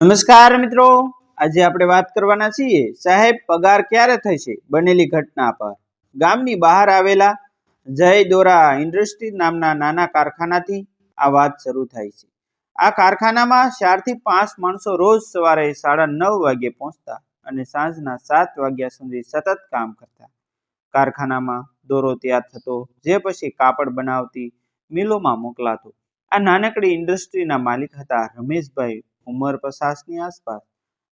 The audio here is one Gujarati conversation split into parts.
નમસ્કાર મિત્રો. આજે આપણે વાત કરવાના છીએ, સાહેબ, પગાર ક્યારે થશે બનેલી ઘટના પર? ગામની બહાર આવેલા જય દોરા ઇન્ડસ્ટ્રી નામના નાના કારખાનાથી આ વાત શરૂ થાય છે. આ કારખાનામાં ચારથી પાંચ માણસો રોજ સવારે સાડા નવ વાગ્યે પહોંચતા અને સાંજના સાત વાગ્યા સુધી સતત કામ કરતા. કારખાનામાં દોરો તૈયાર થતો, જે પછી કાપડ બનાવતી, મિલોમાં મોકલાતો. આ નાનકડી ઇન્ડસ્ટ્રીના માલિક હતા રમેશભાઈ ઉંમર પચાસની આસપાસ.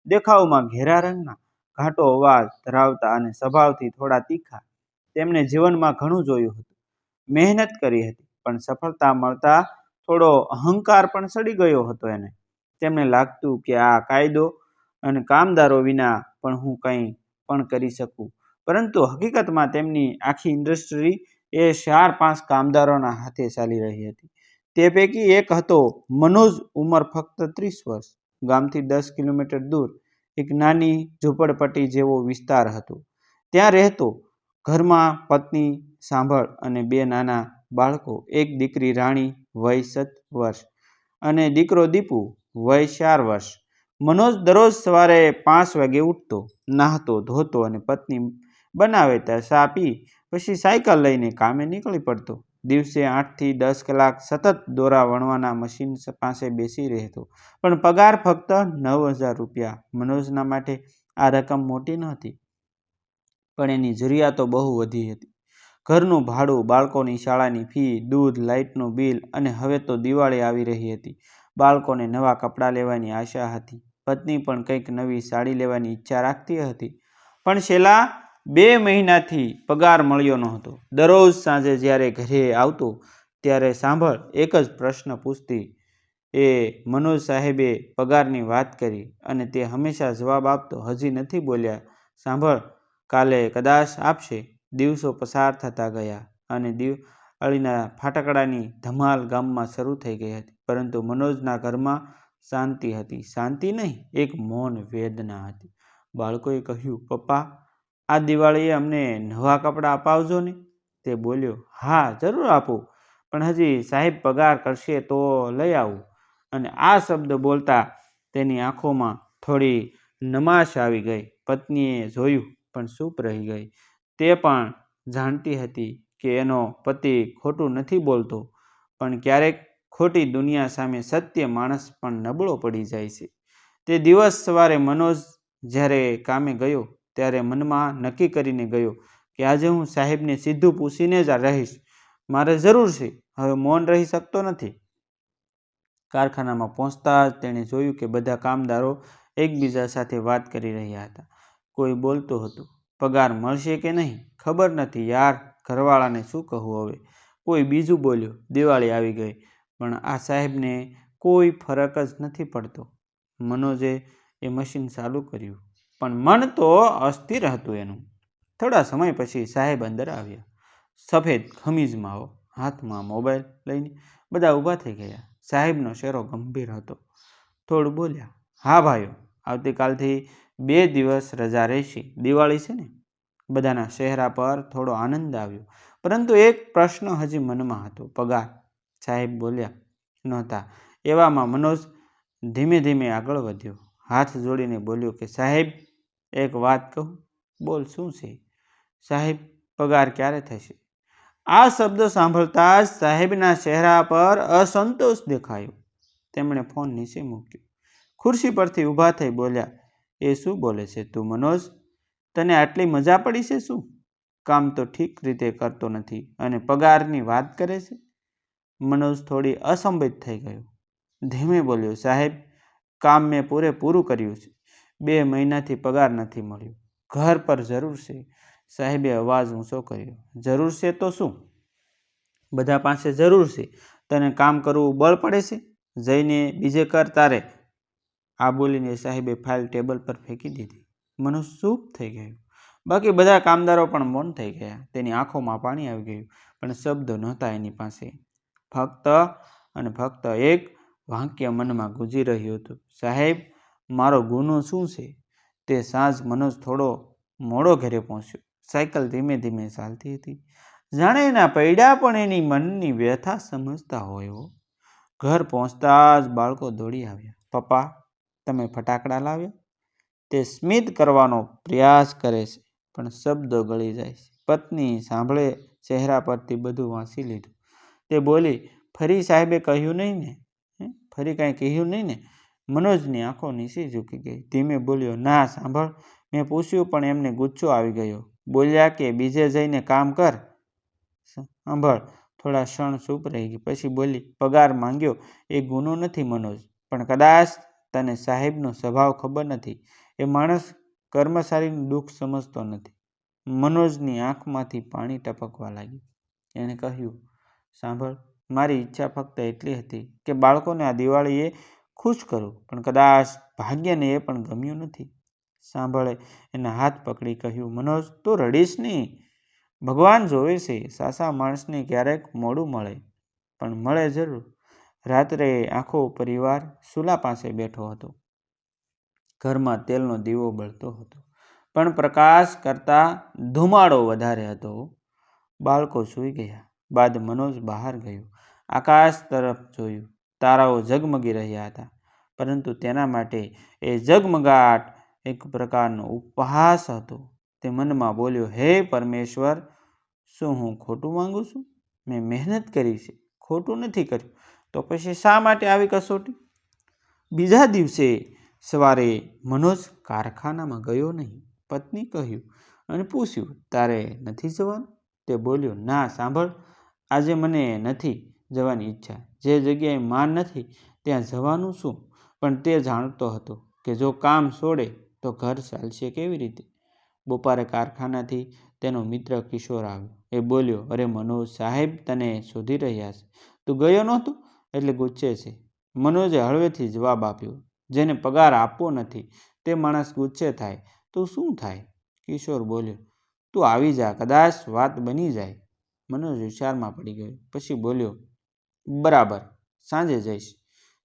દેખાવમાં ઘેરા રંગના, ઘાટો અવાજ ધરાવતા અને સ્વભાવથી થોડા તીખા. તેમણે જીવનમાં ઘણું જોયું હતું. મહેનત કરી હતી, પણ સફળતા મળતા થોડો અહંકાર પણ સડી ગયો હતો એને. તેમને લાગતું કે આ કાયદો અને કામદારો વિના પણ હું કંઈ પણ કરી શકું. પરંતુ હકીકતમાં તેમની આખી ઇન્ડસ્ટ્રી એ ચાર પાંચ કામદારોના હાથે ચાલી રહી હતી. તે પૈકી એક હતો મનોજ ઉંમર ફક્ત ત્રીસ વર્ષ, ગામથી દસ કિલોમીટર દૂર, એક નાની ઝૂંપડપટ્ટી જેવો વિસ્તાર હતો. ત્યાં રહેતો ઘરમાં પત્ની સાંભળ અને બે નાના બાળકો, એક દીકરી રાણી વય સત વર્ષ અને દીકરો દીપુ વય ચાર વર્ષ. મનોજ દરરોજ સવારે પાંચ વાગે ઉઠતો, નાહતો, ધોતો અને પત્ની બનાવે ત્યાં ચા પછી સાયકલ લઈને કામે નીકળી પડતો. દિવસે આઠથી દસ કલાક સતત દોરા વણવાના મશીન પાસે બેસી રહેતો. પણ પગાર ફક્ત નવ હજાર રૂપિયા. મનોજના માટે આ રકમ મોટી નહોતી. પણ એની જરૂરિયાતો બહુ વધી હતી. ઘરનું ભાડું, બાળકોની શાળાની ફી, દૂધ, લાઇટનું બિલ અને હવે તો દિવાળી આવી રહી હતી. બાળકોને નવા કપડાં લેવાની આશા હતી. પત્ની પણ કંઈક નવી સાડી લેવાની ઈચ્છા રાખતી હતી. પણ છેલ્લા બે મહિનાથી પગાર મળ્યો નહોતો. દરરોજ સાંજે જ્યારે ઘરે આવતો ત્યારે સાંભળ, એક જ પ્રશ્ન પૂછતી એ મનોજ સાહેબે પગારની વાત કરી અને તે હંમેશા જવાબ આપતો હજી નથી બોલ્યા. સાંભળ, કાલે કદાચ આપશે. દિવસો પસાર થતા ગયા અને દિવાળીના ફાટકડાની ધમાલ ગામમાં શરૂ થઈ ગઈ હતી, પરંતુ મનોજના ઘરમાં શાંતિ હતી. શાંતિ નહીં, એક મૌન વેદના હતી. બાળકોએ કહ્યું, પપ્પા આ દિવાળીએ અમને નવા કપડાં અપાવજો ને? તે બોલ્યો, હા, જરૂર આપું. પણ હજી સાહેબ પગાર કરશે તો લઈ આવું. અને આ શબ્દ બોલતા તેની આંખોમાં થોડી નમાશ આવી ગઈ. પત્નીએ જોયું, પણ ચૂપ રહી ગઈ. તે પણ જાણતી હતી કે એનો પતિ ખોટું નથી બોલતો, પણ ક્યારેક ખોટી દુનિયા સામે સત્ય માણસ પણ નબળો પડી જાય છે. તે દિવસ સવારે મનોજ જ્યારે કામે ગયો ત્યારે મનમાં નક્કી કરીને ગયો કે આજે હું સાહેબને સીધું પૂછીને જ રહીશ. મારે જરૂર છે, હવે મૌન રહી શકતો નથી. કારખાનામાં પહોંચતા જ તેણે જોયું કે બધા કામદારો એકબીજા સાથે વાત કરી રહ્યા હતા. કોઈ બોલતું હતું, પગાર મળશે કે નહીં? ખબર નથી યાર, ઘરવાળાને શું કહું હવે? કોઈ બીજું બોલ્યું, દિવાળી આવી ગઈ, પણ આ સાહેબને કોઈ ફરક જ નથી પડતો. મનોજે એ મશીન ચાલુ કર્યું. પણ મન તો અસ્થિર હતું એનું. થોડા સમય પછી સાહેબ અંદર આવ્યા. સફેદ ખમીજમાં હાથમાં મોબાઈલ લઈને બધા ઊભા થઈ ગયા. સાહેબનો ચહેરો ગંભીર હતો. થોડું બોલ્યા, હા ભાઈઓ, આવતીકાલથી બે દિવસ રજા રહેશે. દિવાળી છે ને? બધાના ચહેરા પર થોડો આનંદ આવ્યો. પરંતુ એક પ્રશ્ન હજી મનમાં હતો. પગાર? સાહેબ બોલ્યા. નહોતા. એવામાં મનોજ ધીમે ધીમે આગળ વધ્યો. હાથ જોડીને બોલ્યો કે, સાહેબ એક વાત કહું? બોલ, શું છે? સાહેબ, પગાર ક્યારે થશે? આ શબ્દ સાંભળતા જ સાહેબના ચહેરા પર અસંતોષ દેખાયો. તેમણે ફોન નીચે મૂક્યો. ખુરશી પરથી ઊભા થઈ બોલ્યા, એ શું બોલે છે તું, મનોજ? તને આટલી મજા પડી છે શું? કામ તો ઠીક રીતે કરતો નથી અને પગારની વાત કરે છે? મનોજ થોડી અસંભિત થઈ ગયો. ધીમે બોલ્યો, સાહેબ, કામ મેં પૂરેપૂરું કર્યું છે. બે મહિનાથી પગાર નથી મળ્યો. ઘર પર જરૂર છે. સાહેબે અવાજ ઊંચો કર્યો. જરૂર છે તો શું? બધા પાસે જરૂર છે. તને કામ કરવું બળ પડે છે? જઈને બીજે કર તારે. આ બોલીને સાહેબે ફાઇલ ટેબલ પર ફેંકી દીધી. મનુષ ચૂપ થઈ ગયું. બાકી બધા કામદારો પણ મૌન થઈ ગયા. તેની આંખોમાં પાણી આવી ગયું, પણ શબ્દ નહોતા એની પાસે. ફક્ત અને ફક્ત એક વાક્ય મનમાં ગુંજી રહ્યું હતું. સાહેબ મારો ગુનો શું છે? તે સાંજ મનોજ થોડો મોડો ઘરે પહોંચ્યો. સાયકલ ધીમે ધીમે ચાલતી હતી. જાણે એના પૈડા પણ એની મનની વ્યથા સમજતા હોય એવો ઘર પહોંચતા જ બાળકો દોડી આવ્યા. પપ્પા, તમે ફટાકડા લાવ્યા? તે સ્મિત કરવાનો પ્રયાસ કરે છે, પણ શબ્દો ગળી જાય છે. પત્ની સાંભળે ચહેરા પરથી બધું વાંચી લીધું. તે બોલી, ફરી સાહેબે કહ્યું નહીં ને? ફરી કાંઈ કહ્યું નહીં ને? મનોજની આંખો નીસી ઝૂકી ગઈ. ધીમે બોલ્યો, ના, સાંભળ, મેં પૂછ્યું, પણ એમને ગુચ્છો આવી ગયો. બોલ્યા કે, બીજે જઈને કામ કર. સાંભળ. થોડા ક્ષણ ચૂપ રહી ગઈ. પછી બોલી, પગાર માંગ્યો. એ ગુનો નથી મનોજ, પણ કદાચ તને સાહેબનો સ્વભાવ ખબર નથી. એ માણસ કર્મચારીનું દુઃખ સમજતો નથી. મનોજની આંખમાંથી પાણી ટપકવા લાગ્યું. એણે કહ્યું, સાંભળ, મારી ઈચ્છા ફક્ત એટલી હતી કે બાળકોને આ દિવાળીએ ખુશ કરું, પણ કદાચ ભાગ્યને એ પણ ગમ્યું નથી. સાંભળે એના હાથ પકડી કહ્યું, મનોજ, તું રડીશ નહીં. ભગવાન જોવે છે, સાસા માણસને ક્યારેક મોડું મળે, પણ મળે જરૂર. રાત્રે આખો પરિવાર સુલા પાસે બેઠો હતો. ઘરમાં તેલનો દીવો બળતો હતો, પણ પ્રકાશ કરતાં ધુમાડો વધારે હતો. બાળકો સૂઈ ગયા. બાદ મનોજ બહાર ગયો. આકાશ તરફ જોયું. તારાઓ ઝગમગી રહ્યા હતા. પરંતુ તેના માટે એ ઝગમગાટ એક પ્રકારનો ઉપહાસ હતો. તે મનમાં બોલ્યો, હે પરમેશ્વર, શું હું ખોટું માંગુ છું? મેં મહેનત કરી છે, ખોટું નથી કર્યું. તો પછી શા માટે આવી કસોટી? બીજા દિવસે સવારે મનોજ કારખાનામાં ગયો નહીં. પત્ની કહ્યું અને પૂછ્યું, તારે નથી જવાનું? તે બોલ્યો, ના, સાંભળ, આજે મને નથી જવાની ઈચ્છા. જે જગ્યાએ માન નથી, ત્યાં જવાનું શું? પણ તે જાણતો હતો કે જો કામ છોડે તો ઘર ચાલશે કેવી રીતે? બપોરે કારખાનાથી તેનો મિત્ર કિશોર આવ્યો. એ બોલ્યો, અરે મનોજ સાહેબ, તને શોધી રહ્યા છે. તું ગયો નહોતો? એટલે ગુસ્સે છે. મનોજે હળવેથી જવાબ આપ્યો, જેને પગાર આપવો નથી, તે માણસ ગુસ્સે થાય. તો શું થાય? કિશોર બોલ્યો, તું આવી જા, કદાચ વાત બની જાય. મનોજ વિચારમાં પડી ગયો, પછી બોલ્યો, બરાબર, સાંજે જઈશ.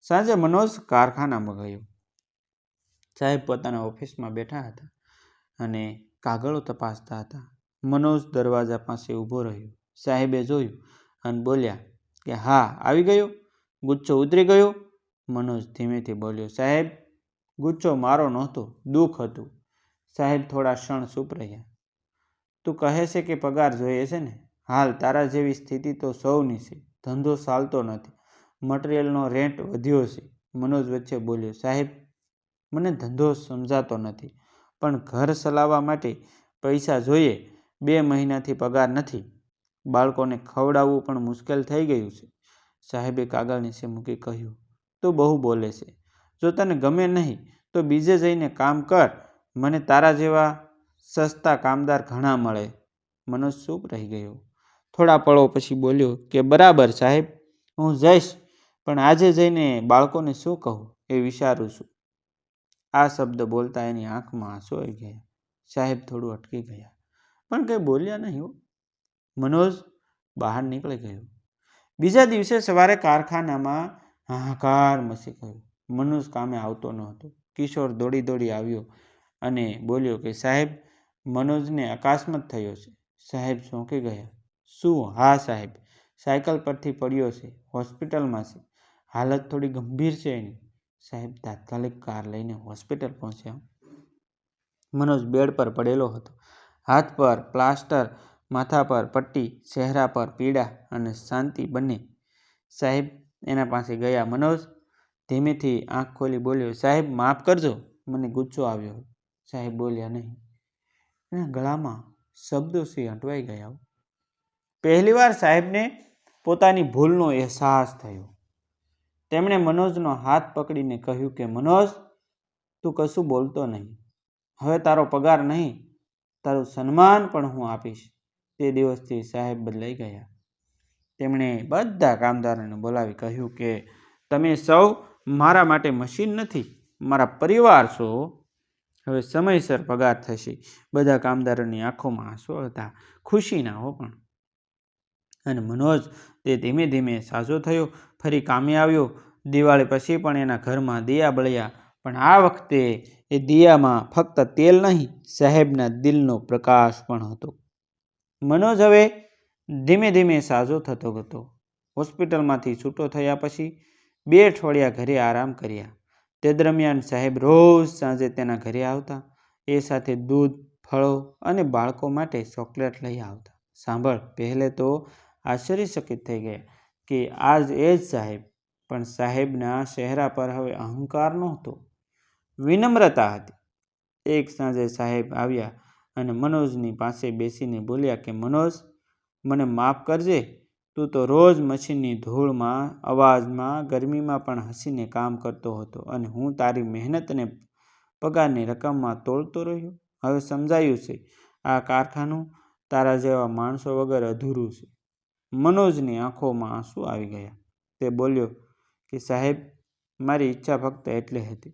સાંજે મનોજ કારખાનામાં ગયો. સાહેબ પોતાના ઓફિસમાં બેઠા હતા અને કાગળો તપાસતા હતા. મનોજ દરવાજા પાસે ઊભો રહ્યો. સાહેબે જોયું અને બોલ્યા કે, હા, આવી ગયો? ગુચ્છો ઉતરી ગયો? મનોજ ધીમેથી બોલ્યો, સાહેબ, ગુચ્છો મારો નહોતો, દુઃખ હતું. સાહેબ થોડા ક્ષણ ચૂપ રહ્યા. તું કહે છે કે પગાર જોઈએ છે ને? હાલ તારા જેવી સ્થિતિ તો સૌની છે. ધંધો ચાલતો નથી. મટીરિયલનો રેન્ટ વધ્યો છે. મનોજ વચ્ચે બોલ્યો, સાહેબ, મને ધંધો સમજાતો નથી, પણ ઘર ચલાવવા માટે પૈસા જોઈએ, બે મહિનાથી પગાર નથી. બાળકોને ખવડાવવું પણ મુશ્કેલ થઈ ગયું છે. સાહેબે કાગળ નીચે મૂકી કહ્યું, તું બહુ બોલે છે. જો તને ગમે નહીં, તો બીજે જઈને કામ કર. મને તારા જેવા સસ્તા કામદાર ઘણા મળે. મનોજ ચૂપ રહી ગયો. થોડા પળો પછી બોલ્યો, કે બરાબર સાહેબ, હું જઈશ. પણ આજે જઈને બાળકોને શું કહું એ વિચારું છું. આ શબ્દ બોલતા એની આંખમાં આંસુ આવી ગયા. સાહેબ થોડું અટકી ગયા. પણ કંઈ બોલ્યા નહીં હો. મનોજ બહાર નીકળી ગયો. બીજા દિવસે સવારે કારખાનામાં હાહાકાર મસી ગયો. મનોજ કામે આવતો ન હતો. કિશોર દોડી દોડી આવ્યો અને બોલ્યો કે, સાહેબ, મનોજને અકસ્માત થયો છે. સાહેબ ચોંકી ગયા. શું? હા સાહેબ. સાયકલ પરથી પડ્યો છે. હોસ્પિટલમાં છે. હાલત થોડી ગંભીર છે એની. સાહેબ, તાત્કાલિક કાર લઈને હોસ્પિટલ પહોંચ્યા. મનોજ બેડ પર પડેલો હતો. હાથ પર પ્લાસ્ટર, માથા પર પટ્ટી, ચહેરા પર પીડા અને શાંતિ બંને. સાહેબ, એના પાસે ગયા મનોજ. ધીમેથી આંખ ખોલી બોલ્યો, સાહેબ, માફ કરજો. મને ગુસ્સો આવ્યો. સાહેબ બોલ્યા નહીં. એના ગળામાં શબ્દો સી અટવાઈ ગયા. પહેલીવાર સાહેબને પોતાની ભૂલનો અહેસાસ થયો. તેમણે મનોજનો હાથ પકડીને કહ્યું કે, મનોજ, તું કશું બોલતો નહીં. હવે તારો પગાર નહીં, તારું સન્માન પણ હું આપીશ. તે દિવસથી સાહેબ બદલાઈ ગયા. તેમણે બધા કામદારોને બોલાવી કહ્યું કે, તમે સૌ મારા માટે મશીન નથી, મારા પરિવાર છો. હવે સમયસર પગાર થશે. બધા કામદારોની આંખોમાં આંસુ હતા. ખુશીના હો પણ. અને મનોજ તે ધીમે ધીમે સાજો થયો. ફરી કામે આવ્યો. દિવાળી પછી પણ એના ઘરમાં દિયા બળ્યા. પણ આ વખતે એ દિયામાં ફક્ત તેલ નહીં, સાહેબના દિલનો પ્રકાશ પણ હતો. મનોજ હવે ધીમે ધીમે સાજો થતો હતો હોસ્પિટલમાંથી છૂટો થયા પછી બે અઠવાડિયા ઘરે આરામ કર્યા. તે દરમિયાન સાહેબ રોજ સાંજે તેના ઘરે આવતા. એ સાથે દૂધ, ફળો અને બાળકો માટે ચોકલેટ લઈ આવતા. સાંભળ, પહેલે તો આશ્ચર્યચકિત થઈ ગયા. કે આજ એ જ સાહેબ. પણ સાહેબના ચહેરા પર હવે અહંકાર નહોતો. વિનમ્રતા હતી. એક સાંજે સાહેબ આવ્યા અને મનોજની પાસે બેસીને બોલ્યા કે, મનોજ, મને માફ કરજે. તું તો રોજ મશીનની ધૂળમાં, અવાજમાં, ગરમીમાં પણ હસીને કામ કરતો હતો અને હું તારી મહેનતને પગારની રકમમાં તોડતો રહ્યો. હવે સમજાયું છે, આ કારખાનું તારા જેવા માણસો વગર અધૂરું છે. મનોજની આંખોમાં આંસુ આવી ગયા. તે બોલ્યો કે સાહેબ, મારી ઈચ્છા ફક્ત એટલી હતી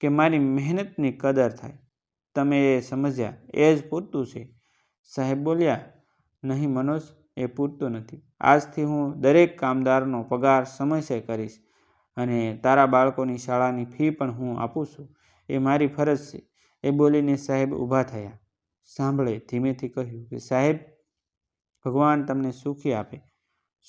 કે મારી મહેનતની કદર થાય. તમે એ સમજ્યા, એ જ પૂરતું છે. સાહેબ બોલ્યા, નહીં મનોજ, એ પૂરતું નથી. આજથી હું દરેક કામદારનો પગાર સમયસર કરીશ અને તારા બાળકોની શાળાની ફી પણ હું આપું છું. એ મારી ફરજ છે. એ બોલીને સાહેબ ઊભા થયા. સાંભળે ધીમેથી કહ્યું કે સાહેબ ભગવાન તમને સુખી આપે.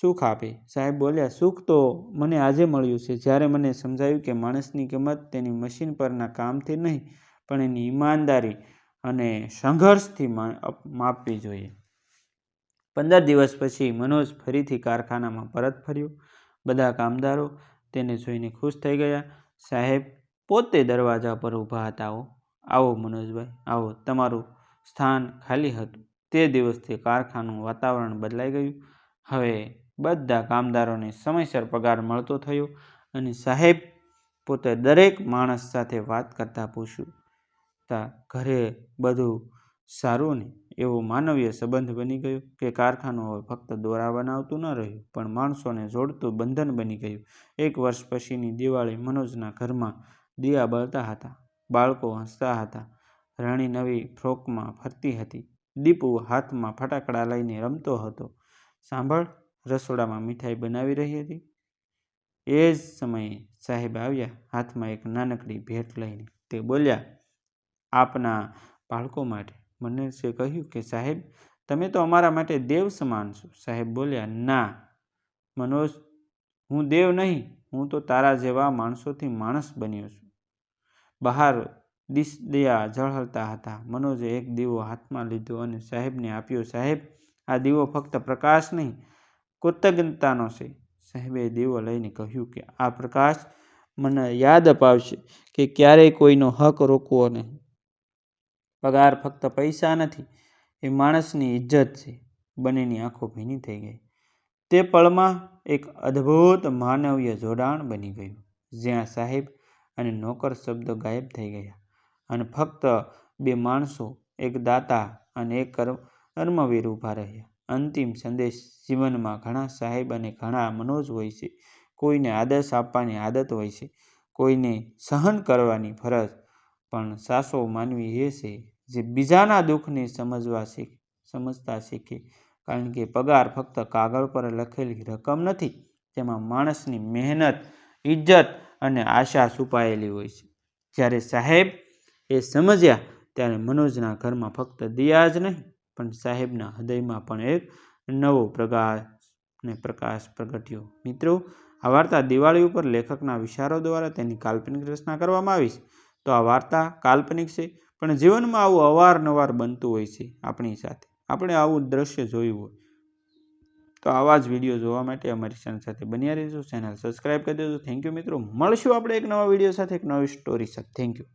સુખ આપે. સાહેબ બોલ્યા, સુખ તો મને આજે મળ્યું છે. જ્યારે મને સમજાયું કે માણસની કિંમત તેની મશીન પરના કામથી નહીં, પણ એની ઈમાનદારી અને સંઘર્ષથી માપવી જોઈએ. પંદર દિવસ પછી મનોજ ફરીથી કારખાનામાં પરત ફર્યો. બધા કામદારો તેને જોઈને ખુશ થઈ ગયા. સાહેબ, પોતે દરવાજા પર ઊભા હતા આવો આવો મનોજભાઈ, આવો. તમારું સ્થાન ખાલી હતું. તે દિવસથી કારખાનું વાતાવરણ બદલાઈ ગયું. હવે બધા કામદારોને સમયસર પગાર મળતો થયો અને સાહેબ પોતે દરેક માણસ સાથે વાત કરતા પૂછ્યું, તા, ઘરે બધું સારું ને? એવો માનવીય સંબંધ બની ગયો કે કારખાનું હવે ફક્ત દોરા બનાવતું ન રહ્યું, પણ માણસોને જોડતું બંધન બની ગયું. એક વર્ષ પછીની દિવાળી મનોજના ઘરમાં દિયા બળતા હતા, બાળકો હસતા હતા, રાણી નવી ફ્રોકમાં ફરતી હતી. દીપુ હાથમાં ફટાકડા લઈને રમતો હતો. સાંભળ, રસોડામાં મીઠાઈ બનાવી રહી હતી. એ જ સમયે સાહેબ આવ્યા, હાથમાં એક નાનકડી ભેટ લઈને. તે બોલ્યા, આપના બાળકો માટે. મનોજે કહ્યું કે, સાહેબ, તમે તો અમારા માટે દેવ સમાન છો. સાહેબ બોલ્યા, ના, મનોજ, હું દેવ નહીં, હું તો તારા જેવા માણસોથી માણસ બન્યો છું. બહાર દિયા ઝળહળતા હતા. મનોજે એક દીવો હાથમાં લીધો અને સાહેબને આપ્યો, સાહેબ, આ દીવો ફક્ત પ્રકાશ નહીં, કૃતજ્ઞતાનો છે. સાહેબે દીવો લઈને કહ્યું કે, આ પ્રકાશ મને યાદ અપાવશે કે ક્યારેય કોઈનો હક રોકવો નહીં. પગાર ફક્ત પૈસા નથી, એ માણસની ઇજ્જત છે. બંનેની આંખો ભીની થઈ ગઈ. તે પળમાં એક અદ્ભુત માનવીય જોડાણ બની ગયું, જ્યાં સાહેબ અને નોકર શબ્દો ગાયબ થઈ ગયા. અને ફક્ત બે માણસો, એક દાતા અને એક કર્મવીર ઊભા રહ્યા. અંતિમ સંદેશ જીવનમાં ઘણા સાહેબ અને ઘણા મનોજ હોય છે. કોઈને આદર્શ આપવાની આદત હોય છે. કોઈને સહન કરવાની ફરજ. પણ સાસો માનવી એ છે જે બીજાના દુઃખને સમજવા શીખ, સમજતા શીખે. કારણ કે પગાર ફક્ત કાગળ પર લખેલી રકમ નથી, તેમાં માણસની મહેનત ઇજ્જત અને આશા છુપાયેલી હોય છે. જ્યારે સાહેબ એ સમજ્યા ત્યારે મનોજના ઘરમાં ફક્ત દિયા જ નહીં, પણ સાહેબના હૃદયમાં પણ એક નવો પ્રકાશ ને પ્રકાશ પ્રગટ્યો. મિત્રો, આ વાર્તા દિવાળી ઉપર લેખકના વિચારો દ્વારા તેની કાલ્પનિક રચના કરવામાં આવી છે. તો આ વાર્તા કાલ્પનિક છે, પણ જીવનમાં આવું અવારનવાર બનતું હોય છે આપણી સાથે. આપણે આવું દ્રશ્ય જોયું હોય. તો આવા જ વીડિયો જોવા માટે અમારી ચેનલ સાથે બન્યા રહેજો. ચેનલ સબસ્ક્રાઈબ કરી દેજો. થેન્ક યુ મિત્રો. મળશું આપણે એક નવા વીડિયો સાથે, એક નવી સ્ટોરી સાથે. Thank you